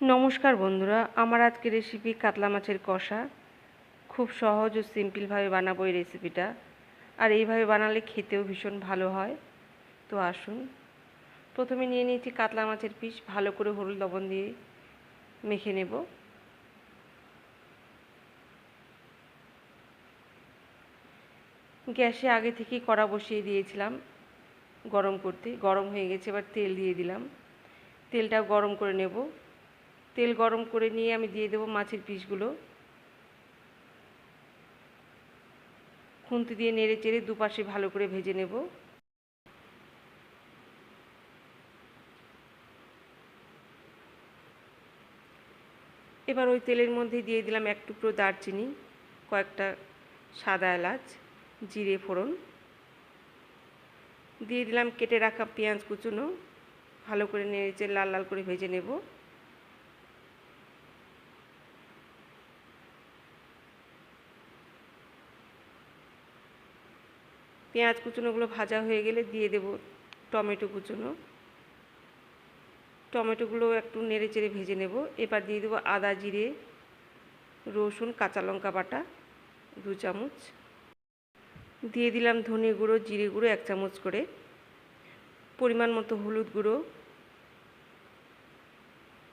নমস্কার বন্ধুরা, আমার আজকের রেসিপি কাতলা মাছের কষা। খুব সহজ ও সিম্পলভাবে বানাবো এই রেসিপিটা আর এইভাবে বানালে খেতেও ভীষণ ভালো হয়। তো আসুন, প্রথমে নিয়ে নিয়েছি কাতলা মাছের পিস ভালো করে হলুদ লবণ দিয়ে মেখে নেব। গ্যাসে আগে থেকেই কড়া বসিয়ে দিয়েছিলাম গরম করতে। গরম হয়ে গেছে, এবার তেল দিয়ে দিলাম। তেলটা গরম করে নেব। তেল গরম করে নিয়ে আমি দিয়ে দেবো মাছের পিসগুলো। খুন্তি দিয়ে নেড়ে চেড়ে দুপাশে ভালো করে ভেজে নেব। এবার ওই তেলের মধ্যে দিয়ে দিলাম এক টুকরো দারচিনি, কয়েকটা সাদা এলাচ, জিরে ফোড়ন। দিয়ে দিলাম কেটে রাখা পেঁয়াজ কুচুনো, ভালো করে নেড়েচে লাল লাল করে ভেজে নেব। পেঁয়াজ কুচুনোগুলো ভাজা হয়ে গেলে দিয়ে দেব টমেটো কুচুনো। টমেটোগুলো একটু নেড়ে চেড়ে ভেজে নেব। এবার দিয়ে দেবো আদা, জিরে, রসুন, কাঁচা লঙ্কা বাটা, দু চামচ। দিয়ে দিলাম ধনে গুঁড়ো, জিরে গুঁড়ো এক চামচ করে। পরিমাণ মতো হলুদ গুঁড়ো।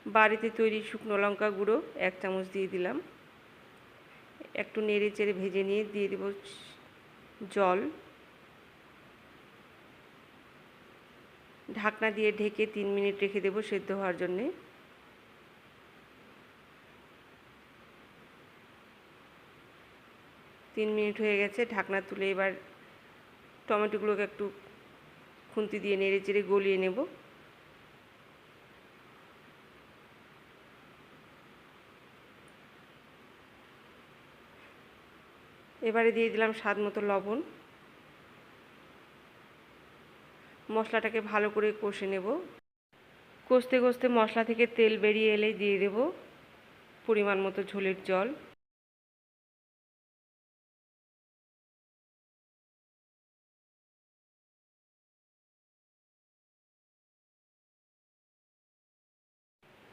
বাড়িতে তৈরি শুকনো লঙ্কা গুঁড়ো এক চামচ দিয়ে দিলাম। একটু নেড়ে চেড়ে ভেজে নিয়ে দিয়ে দেব জল। ঢাকনা দিয়ে ঢেকে তিন মিনিট রেখে দেবো সেদ্ধ হওয়ার জন্যে। তিন মিনিট হয়ে গেছে, ঢাকনা তুলে এবার টমেটোগুলোকে একটু খুন্তি দিয়ে নেড়ে চেড়ে গলিয়ে নেব। এবারে দিয়ে দিলাম স্বাদ মতো লবণ। মশলাটাকে ভালো করে কষে নেব। কষতে কষতে মশলা থেকে তেল বেরিয়ে এলে দিয়ে দেব পরিমাণ মতো ঝোলের জল।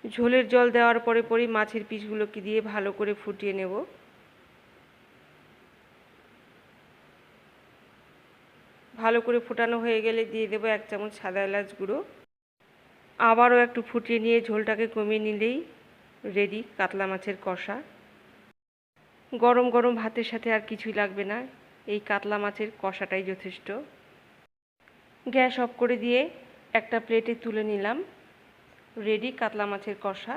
ঝোলের জল দেওয়ার পরে পরই মাছের পিসগুলোকে দিয়ে ভালো করে ফুটিয়ে নেব। ভালো করে ফোটানো হয়ে গেলে দিয়ে দেবো এক চামচ সাদা এলাচ গুঁড়ো। আবারও একটু ফুটিয়ে নিয়ে ঝোলটাকে কমিয়ে নিলেই রেডি কাতলা মাছের কষা। গরম গরম ভাতের সাথে আর কিছুই লাগবে না, এই কাতলা মাছের কষাটাই যথেষ্ট। গ্যাস অফ করে দিয়ে একটা প্লেটে তুলে নিলাম। রেডি কাতলা মাছের কষা।